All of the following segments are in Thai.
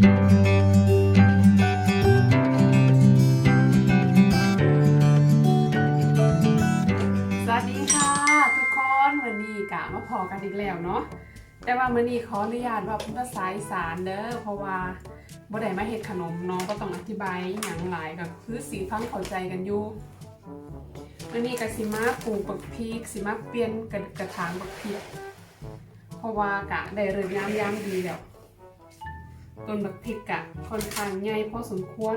สวัสดีค่ะทุกคนวันนี้กะมาพอกันอีกแล้วเนาะแต่ว่ามื้อนี้ขออนุญาตว่าเป็นภาษาอีสานเด้อเพราะว่าบ่ได้มาเฮ็ดขนมเนาะก็ต้องอธิบายหยังหลายก็คือสีฟังเข้าใจกันอยู่มื้อนี้ก็สิมาปลูกบักพริกสิมาเปลี่ยนกระกระถางบักพริกเพราะว่ากะได้เริ่มยามยามดีแล้ว ต้นบักพริกกะค่อนข้างใหญ่พอสมควร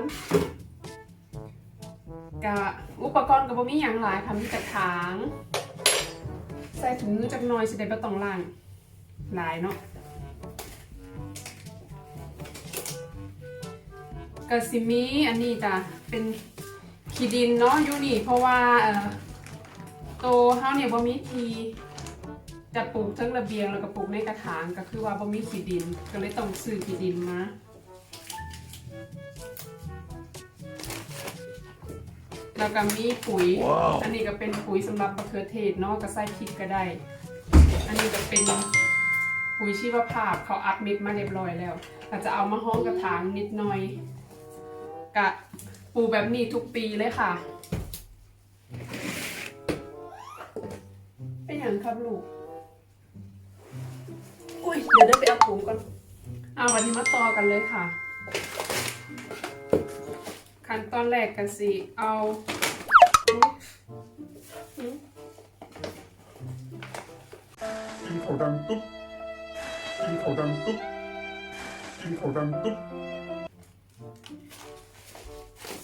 กะอุปกรณ์กับบ่มีอย่างหลายค่ะมีกระถาง ใส่ถุงมือจักหน่อยสิได้บ่ต้องล้างหลายเนาะกะสิมีอันนี้จ้ะเป็นขี้ดินเนาะอยู่นี่เพราะว่าเอ่อโตเฮาเนี่ยบ่มีที จะปลูกทั้งระเบียงแล้วก็ปลูกในกระถางก็คือว่าบ่มีขี้ดิน ก็เลยต้องซื้อขี้ดินมาแล้วก็มีปุ๋ยอันนี้ก็เป็นปุ๋ยสำหรับมะเขือเทศเนาะก็ใส่พริกก็ได้ อันนี้ก็เป็นปุ๋ยชีวภาพเขาอัดเม็ดมาเรียบร้อยแล้วก็จะเอามาห้องกระถางนิดหน่อยกะปลูกแบบนี้ทุกปีเลยค่ะ เป็นอย่างครับลูก อุ้ยเดี๋ยวเดินไปเอาถุงก่อนเอาวันนี้มาต่อกันเลยค่ะ ขั้นตอนแรกกันสิเอาอุ๊ยกินเขาดังตุ๊บกินเขาดังตุ๊บกินเขาดังตุ๊บ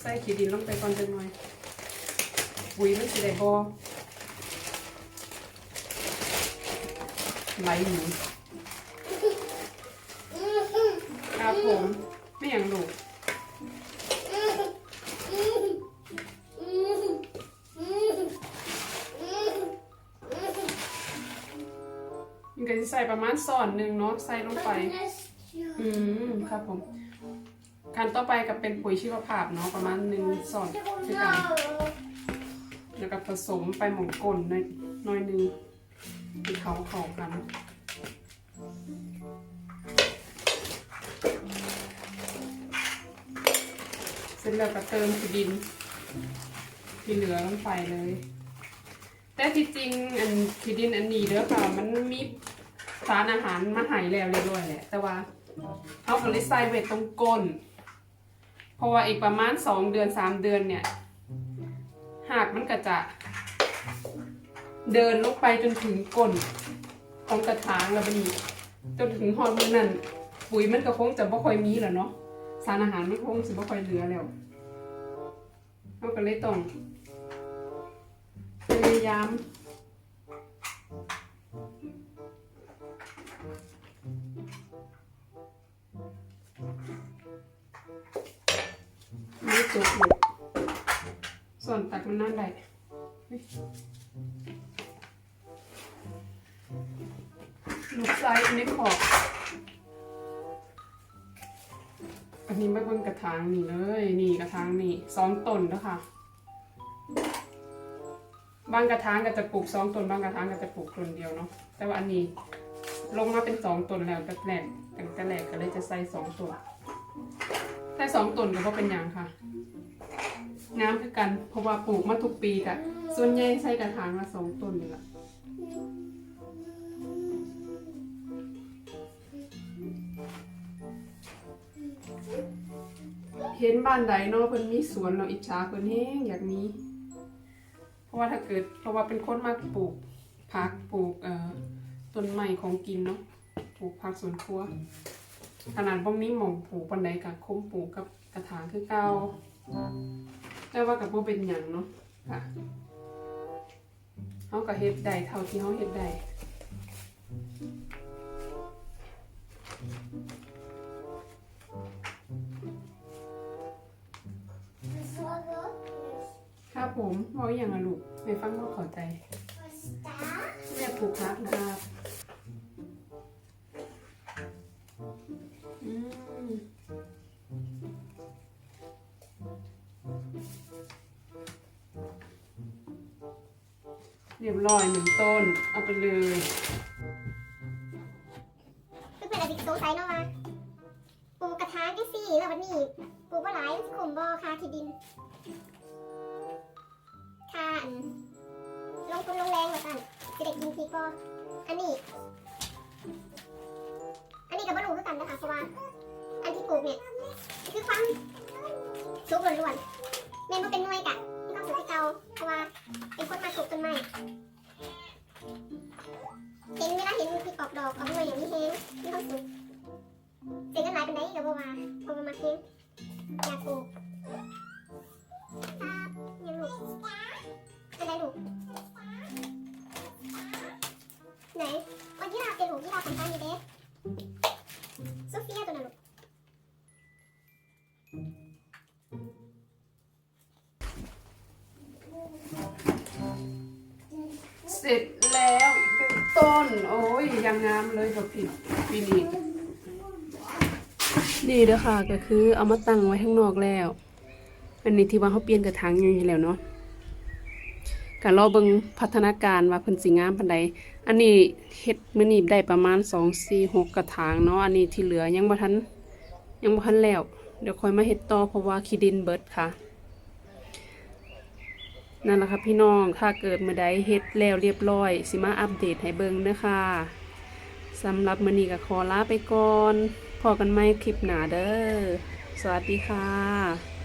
ใส่ขี้ดินลงไปก่อนจังหน่อยปุ๋ยมันสิได้บ่ไหลหนูครับ ผมไม่อย่างลูกมันก็จะใส่ประมาณส่อนหนึ่งเนาะใส่ลงไป อืมครับผมขั้นต่อไปก็เป็นปุ๋ยชีวภาพเนาะประมาณหนึ่งส่วนคือกันแล้วก็ผสมไปหม่องก้นหน่อยหน้อยหนึงที่เขาเข้ากัน เสร็จแล้วก็เติมขี้ดิน ที่เหลือลงไปเลย แต่ที่จริงอันขี้ดินอันนี้เด้อค่ะมันมีสารอาหารมาหายแล้วเรียบร้อยแหละแต่ว่าเอาก็เลยใส่ไว้ตรงก้น เพราะว่าอีกประมาณสองเดือนสามเดือนเนี่ย หากมันก็จะ เดินลงไปจนถึงก้นของกระถางแล้วบัดนี้จนถึงหอดมือนั่นปุ๋ยมันก็คงจะบ่ค่อยมีแล้วเนาะ สารอาหารมันคงจะบ่ค่อยเหลือแล้วเอาก็เลยต้องพยายามไม่จบเลยส่วนตักมันนั่นได้ลูกไซส์อันขอบ อันนี้ไม่บนกระถางนี่เลย นี่กระถางนี่สองต้นแล้วค่ะ บางกระถางก็จะปลูกสองต้น บางกระถางก็จะปลูกต้นเดียวเนาะ แต่ว่าอันนี้ลงมาเป็นสองต้นแล้วแต่แรกแต่แต่แรกก็เลยจะใส่สองต้นใส่สองต้นก็บ่เป็นอย่างค่ะ น้ำคือกัน เพราะว่าปลูกมาทุกปีกะส่วนใหญ่ใส่กระถางละสองต้นนี่แหละ เห็นบ้านใดเนาะเพิ่นมีสวนเราอิจฉาเพิ่นแฮงอยากมี เพราะว่าถ้าเกิดเพราะว่าเป็นคนมากปลูกผักปลูกเอ่อต้นไม้ของกินเนาะปลูกผักสวนครัว ขนาดบ่มีหม่องปลูกปานใดก็คมปลูกกับกระถางคือเก่าแต่ว่ากับบ่เป็นหยังเนาะค่ะเฮาก็เฮ็ดได้เท่าที่เฮาเฮ็ดได้ ผมเว้าอย่างอะลูกไม่ฟังบ่เข้าใจแม่ปลูกพักนะครับอืมเรียบร้อยหนึ่งต้น เอาไปเลยเพื่อนๆอาจจะสงสัยเนาะว่าปลูกกระถางสี่แล้ววันนี้ปลูกว่าหลายมันสิขมบ่ค่าที่ดินานลงทุนลงแรงว่าซั่นสิได้กินพริกบ่อันนี้ อันนี้ก็บ่รู้คือกันนะคะเพราะว่าอันที่ปลูกเนี่ยคือความสุกล้วนๆแม่นบ่เป็นหน่วยกะมีความสุขที่เก่าเพราะว่าเป็นคนมาปลูกต้นไม้เห็นเวลาเห็นพริกออกดอกออกหน่วยอย่างนี้เฮงมีความสุขเสียกันหลายเป็นได้กับบัวมาบัวมาเฮงอยากปลูกครับยังลูก อะไรลูกไหนวันที่เราเป็นลูกที่เราทำได้อยู่เด้โซเฟียตัวนั้นลูกเสร็จแล้วอีกหนึ่งต้น โอ้ยยังงามเลยแบบผิดปีนี้นี่เด้อค่ะก็คือเอามาตั้งไว้ข้างนอกแล้ว อันนี้ที่ว่าเขาเปลี่ยนกระถางอยู่ให้แล้วเนาะ การรอเบิ่งพัฒนาการว่าเพิ่นสิงามปานใดอันนี้เฮ็ดมื้อนี้ได้ประมาณ2 4 6กระถางเนาะอันนี้ที่เหลือยังบ่ทันยังบ่ทันแล้ว เดี๋ยวค่อยมาเฮ็ดต่อเพราะว่าขี้ดินเบิดค่ะ นั่นแหละค่ะพี่น้องถ้าเกิดมื่อใดเฮ็ดแล้วเรียบร้อย สิมาอัปเดตให้เบิ่งเด้อค่ะสำหรับมื้อนี้ก็ขอลาไปก่อนพอกันใหม่คลิปหน้าเด้อสวัสดีค่ะ